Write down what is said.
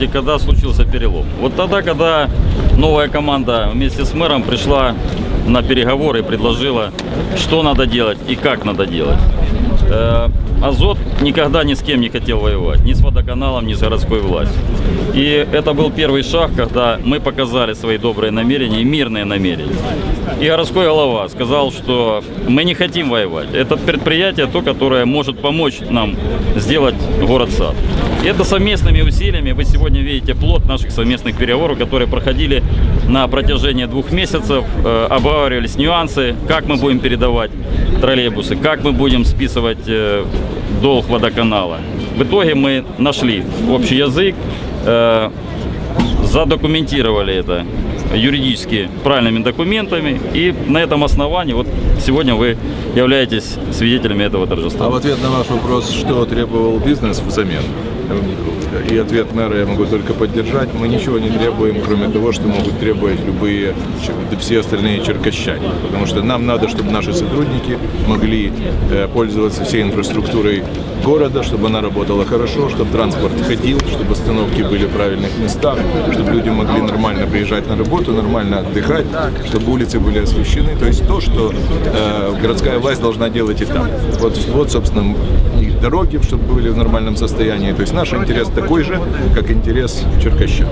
И когда случился перелом. Вот тогда, когда новая команда вместе с мэром пришла на переговоры и предложила, что надо делать и как надо делать. Э, Азот никогда ни с кем не хотел воевать, ни с водоканалом, ни с городской властью. И это был первый шаг, когда мы показали свои добрые намерения и мирные намерения. И городской голова сказал, что мы не хотим воевать. Это предприятие то, которое может помочь нам сделать город-сад. И это совместными усилиями вы сегодня видите плод наших совместных переговоров, которые проходили на протяжении двух месяцев, э, обговаривались нюансы, как мы будем передавать троллейбусы, как мы будем списывать долг водоканала. В итоге мы нашли общий язык, э, задокументировали это юридически правильными документами, и на этом основании вот сегодня вы являетесь свидетелями этого торжества. А в ответ на ваш вопрос, что требовал бизнес взамен? И ответ мэра я могу только поддержать. Мы ничего не требуем, кроме того, что могут требовать любые, все остальные черкащане. Потому что нам надо, чтобы наши сотрудники могли э, пользоваться всей инфраструктурой города, чтобы она работала хорошо, чтобы транспорт ходил, чтобы остановки были в правильных местах, чтобы люди могли нормально приезжать на работу, нормально отдыхать, чтобы улицы были освещены. То есть то, что э, городская власть должна делать и там. Вот, вот собственно, и дороги, чтобы были в нормальном состоянии. То есть наш интерес такой же, как интерес черкащан.